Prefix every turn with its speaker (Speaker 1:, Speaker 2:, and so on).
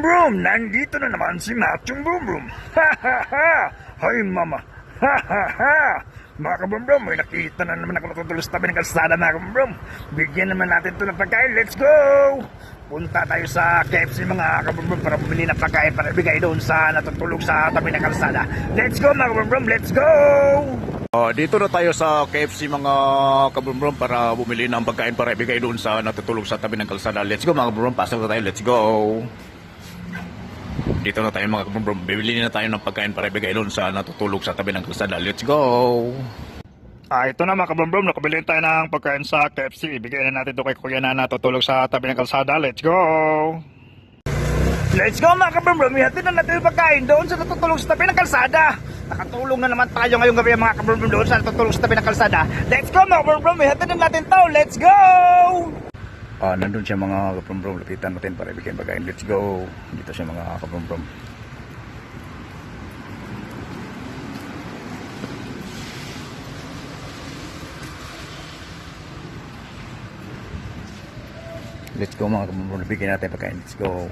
Speaker 1: Brum, nandito na naman si Machong Boom Boom. Ha ha ha! Hay mama! Ha ha ha! Mga kabroom may nakita na naman ako natutulog sa tabi ng kalsada mga kabroom. Bigyan naman natin ito ng pagkain. Let's go! Punta tayo sa KFC mga kabroom para bumili ng pagkain para ibigay doon sa natutulog sa tabi ng kalsada. Let's go mga kabroom! Let's go!
Speaker 2: Ah, dito na tayo sa KFC mga kabrumbrum para bumili ng pagkain para ibigay doon sa natutulog sa tabi ng kalsada. Let's go mga kabrumbrum, pasok na tayo, let's go. Dito na tayo mga kabrumbrum, bibili na tayo ng pagkain para ibigay doon sa natutulog sa tabi ng kalsada. Let's go.
Speaker 1: Ah, ito na mga kabroom nakabili tayo ng pagkain sa KFC. Ibigay na natin ito kay Kuya na natutulog sa tabi ng kalsada. Let's go! Let's go mga kabroom Ihatid na natin yung pagkain doon sa natutulog sa tabi ng kalsada. Nakatulong na naman tayo ngayong gabi mga kabroom doon sa natutulog sa tabi ng kalsada. Let's go mga kabroom Ihatid na natin to. Let's go!
Speaker 2: Ah, nandun siya mga kabrumbrum, lapitan natin para ibigay pagkain. Let's go. Dito siya mga kabrumbrum. Let's go mga kabrumbrum, bigyan natin pagkain. Let's go.